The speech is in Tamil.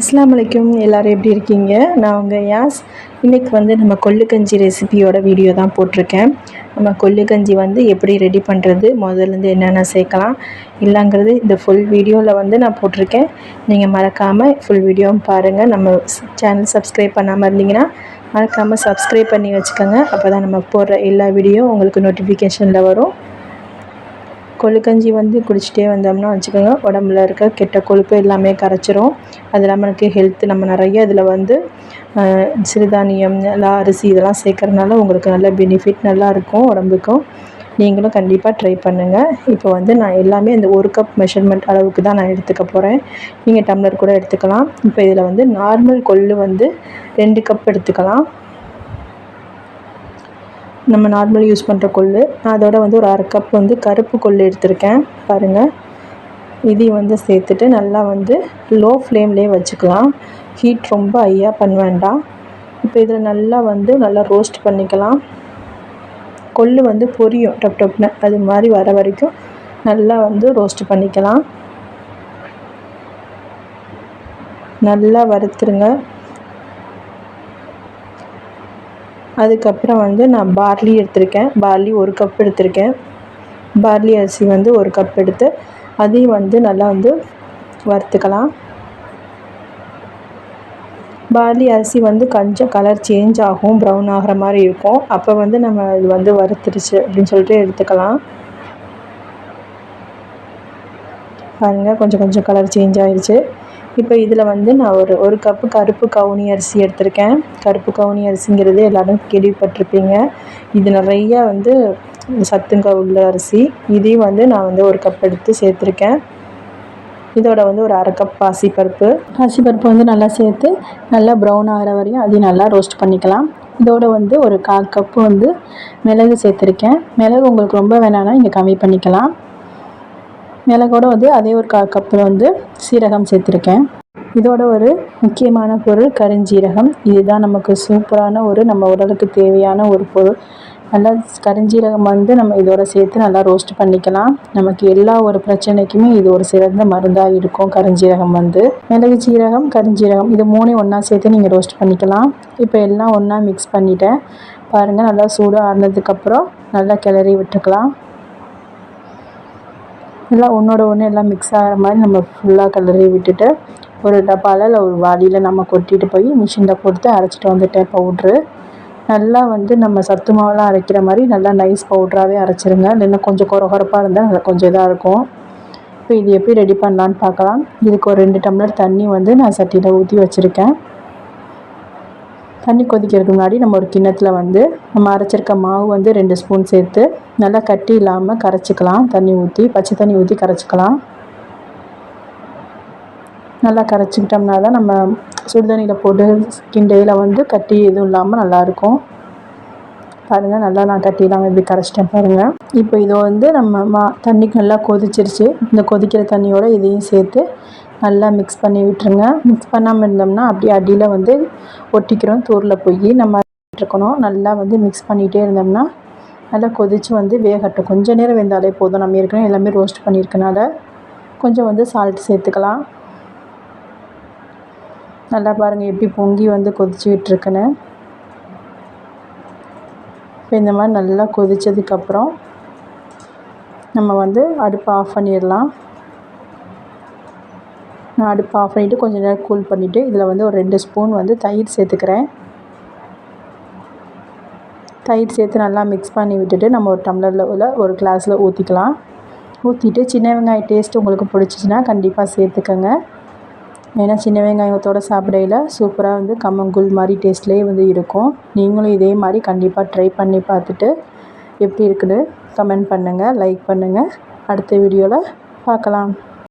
அஸ்லாம் அலைக்கும். எல்லோரும் எப்படி இருக்கீங்க? நான் உங்கள் யாஸ். இன்றைக்கி வந்து நம்ம கொள்ளுக்கஞ்சி ரெசிபியோட வீடியோ தான் போட்டிருக்கேன். நம்ம கொள்ளு கஞ்சி வந்து எப்படி ரெடி பண்ணுறது முதல்லேருந்து என்னென்ன சேர்க்கலாம்? இல்லைங்கிறது இந்த ஃபுல் வீடியோவில் வந்து நான் போட்டிருக்கேன். நீங்கள் மறக்காமல் ஃபுல் வீடியோவும் பாருங்கள் நம்ம சேனல் சப்ஸ்கிரைப் பண்ணாமல் இருந்தீங்கன்னா மறக்காமல் சப்ஸ்கிரைப் பண்ணி வச்சுக்கோங்க. அப்போ தான் நம்ம போடுற எல்லா வீடியோ உங்களுக்கு நோட்டிஃபிகேஷனில் வரும். கொழுக்கஞ்சி வந்து குடிச்சிட்டே வந்தோம்னா வச்சுக்கோங்க உடம்புல இருக்க கெட்ட கொழுப்பு எல்லாமே கரைச்சிரும். அது இல்லாமல் எனக்கு ஹெல்த்து நம்ம நிறைய இதில் வந்து சிறுதானியம் எல்லாம் அரிசி இதெல்லாம் சேர்க்குறதுனால உங்களுக்கு நல்ல பெனிஃபிட் நல்லா இருக்கும் உடம்புக்கும். நீங்களும் கண்டிப்பாக ட்ரை பண்ணுங்கள் இப்போ வந்து நான் எல்லாமே இந்த ஒரு கப் மெஷர்மெண்ட் அளவுக்கு தான் நான் எடுத்துக்க போகிறேன் நீங்கள் டம்ளர் கூட எடுத்துக்கலாம். இப்போ இதில் வந்து நார்மல் கொள்ளு வந்து ரெண்டு கப் எடுத்துக்கலாம். நம்ம நார்மல் யூஸ் பண்ணுற கொள்ளு. அதோட வந்து ஒரு அரை கப் வந்து கருப்பு கொள்ளு எடுத்திருக்கேன். பாருங்கள் இதையும் வந்து சேர்த்துட்டு நல்லா வந்து லோ ஃப்ளேம்லேயே வச்சுக்கலாம். ஹீட் ரொம்ப ஹையாக பண்ண வேண்டாம். இப்போ இதில் நல்லா வந்து நல்லா ரோஸ்ட் பண்ணிக்கலாம். கொள்ளு வந்து பொரியும். டப் டப்னு. அது மாதிரி வர வரைக்கும் நல்லா வந்து ரோஸ்ட் பண்ணிக்கலாம். நல்லா வறுத்துருங்க. அதுக்கப்புறம் வந்து நான் பார்லி எடுத்திருக்கேன். பார்லி ஒரு கப் எடுத்திருக்கேன். பார்லி அரிசி வந்து ஒரு கப் எடுத்து அதையும் வந்து நல்லா வந்து வறுத்துக்கலாம். பார்லி அரிசி வந்து கொஞ்சம் கலர் சேஞ்ச் ஆகும் ப்ரௌன் ஆகிற மாதிரி இருக்கும். அப்போ வந்து நம்ம இது வந்து வறுத்துருச்சு அப்படின்னு சொல்லிட்டு எடுத்துக்கலாம். பாருங்கள் கொஞ்சம் கொஞ்சம் கலர் சேஞ்ச் ஆயிடுச்சு இப்போ இதில் வந்து நான் ஒரு ஒரு கப்பு கருப்பு கவுனி அரிசி எடுத்திருக்கேன். கருப்பு கவுனி அரிசிங்கிறது எல்லோரும் கேள்விப்பட்டிருப்பீங்க. இது நிறையா வந்து சத்துங்க உள்ள அரிசி. இதையும் வந்து நான் வந்து ஒரு கப் எடுத்து சேர்த்துருக்கேன். இதோட வந்து ஒரு அரை கப் பாசிப்பருப்பு. பாசிப்பருப்பு வந்து நல்லா சேர்த்து நல்லா ப்ரௌன் ஆகிற வரையும் அதையும் நல்லா ரோஸ்ட் பண்ணிக்கலாம். இதோட வந்து ஒரு கால் கப்பு வந்து மிளகு சேர்த்துருக்கேன். மிளகு உங்களுக்கு ரொம்ப வேணான்னா இங்கே கம்மி பண்ணிக்கலாம். மிளகோட வந்து அதே ஒரு கா கப்பில் வந்து சீரகம் சேர்த்துருக்கேன். இதோட ஒரு முக்கியமான பொருள் கருஞ்சீரகம். இதுதான் நமக்கு சூப்பரான ஒரு நம்ம உடலுக்கு தேவையான ஒரு பொருள். நல்லா கருஞ்சீரகம் வந்து நம்ம இதோட சேர்த்து நல்லா ரோஸ்ட் பண்ணிக்கலாம். நமக்கு எல்லா ஒரு பிரச்சனைக்குமே இது ஒரு சிறந்த மருந்தாக இருக்கும் கருஞ்சீரகம் வந்து. மிளகு சீரகம் கருஞ்சீரகம் இது மூணையும் ஒன்றா சேர்த்து நீங்கள் ரோஸ்ட் பண்ணிக்கலாம். இப்போ எல்லாம் ஒன்றா மிக்ஸ் பண்ணிவிட்டேன் பாருங்கள் நல்லா சூடாக ஆனதுக்கப்புறம் நல்லா கிளறி விட்டுக்கலாம். எல்லாம் ஒன்றோட ஒன்று எல்லாம் மிக்ஸ் ஆகிற மாதிரி நம்ம ஃபுல்லாக கலரையும் விட்டுட்டு ஒரு டப்பாவில் இல்லை ஒரு வாளியில் நம்ம கொட்டிட்டு போய் மிஷினில் கொடுத்து அரைச்சிட்டு வந்துட்டேன் பவுட்ரு நல்லா வந்து நம்ம சத்து மாவெல்லாம் அரைக்கிற மாதிரி நல்லா நைஸ் பவுட்ராகவே அரைச்சிருங்க. இல்லைன்னா கொஞ்சம் குறகுறப்பாக இருந்தால் நல்லா கொஞ்சம் இதாக இருக்கும். இப்போ இது எப்படி ரெடி பண்ணலான்னு பார்க்கலாம். இதுக்கு ஒரு ரெண்டு டம்ளர் தண்ணி வந்து நான் சட்டியில் ஊற்றி வச்சுருக்கேன். தண்ணி கொதிக்கிறதுக்கு முன்னாடி நம்ம ஒரு கிண்ணத்தில் வந்து நம்ம அரைச்சிருக்க மாவு வந்து ரெண்டு ஸ்பூன் சேர்த்து நல்லா கட்டி இல்லாமல் கரைச்சிக்கலாம். தண்ணி ஊற்றி பச்சை தண்ணி ஊற்றி கரைச்சிக்கலாம். நல்லா கரைச்சிக்கிட்டோம்னா தான் நம்ம சுடுதண்ணியில் போட்டு கிண்டையில் வந்து கட்டி எதுவும் இல்லாமல் நல்லாயிருக்கும் பாருங்கள் நல்லா நான் கட்டிலாம் எப்படி கரைச்சிட்டேன் பாருங்கள் இப்போ இதை வந்து நம்ம மா தண்ணிக்கு நல்லா கொதிச்சிருச்சு. இந்த கொதிக்கிற தண்ணியோடு இதையும் சேர்த்து நல்லா மிக்ஸ் பண்ணி விட்டுருங்க. மிக்ஸ் பண்ணாமல் இருந்தோம்னா அப்படியே அடியில் வந்து ஒட்டிக்கிறோம் தூரில் போய் நம்ம இருக்கணும் நல்லா வந்து மிக்ஸ் பண்ணிகிட்டே இருந்தோம்னா நல்லா கொதித்து வந்து வேகட்டும். கொஞ்சம் நேரம் வெந்தாலே போதும். நம்ம ஏற்கனவே எல்லாமே ரோஸ்ட் பண்ணியிருக்கனால கொஞ்சம் வந்து சால்ட் சேர்த்துக்கலாம். நல்லா பாருங்கள் எப்படி பொங்கி வந்து கொதிச்சுக்கிட்டு இருக்குன்னு இப்போ இந்த மாதிரி நல்லா கொதித்ததுக்கப்புறம் நம்ம வந்து அடுப்பை ஆஃப் பண்ணிடலாம். நான் அடுப்பை ஆஃப் பண்ணிவிட்டு கொஞ்சம் நேரம் கூல் பண்ணிவிட்டு இதில் வந்து ஒரு ரெண்டு ஸ்பூன் வந்து தயிர் சேர்த்துக்கிறேன். தயிர் சேர்த்து நல்லா மிக்ஸ் பண்ணி விட்டுட்டு நம்ம ஒரு டம்ளரில் உள்ள ஒரு கிளாஸில் ஊற்றிக்கலாம் ஊற்றிட்டு சின்ன வெங்காயம் டேஸ்ட் உங்களுக்கு பிடிச்சிச்சின்னா கண்டிப்பாக சேர்த்துக்கோங்க. ஏன்னா சின்ன வெங்காயத்தோடு சாப்பிடையில் சூப்பராக வந்து கம்மங்கூழ் மாதிரி டேஸ்ட்லேயே வந்து இருக்கும். நீங்களும் இதே மாதிரி கண்டிப்பாக ட்ரை பண்ணி பார்த்துட்டு எப்படி இருக்குன்னு கமெண்ட் பண்ணுங்கள் லைக் பண்ணுங்கள் அடுத்த வீடியோவில் பார்க்கலாம்.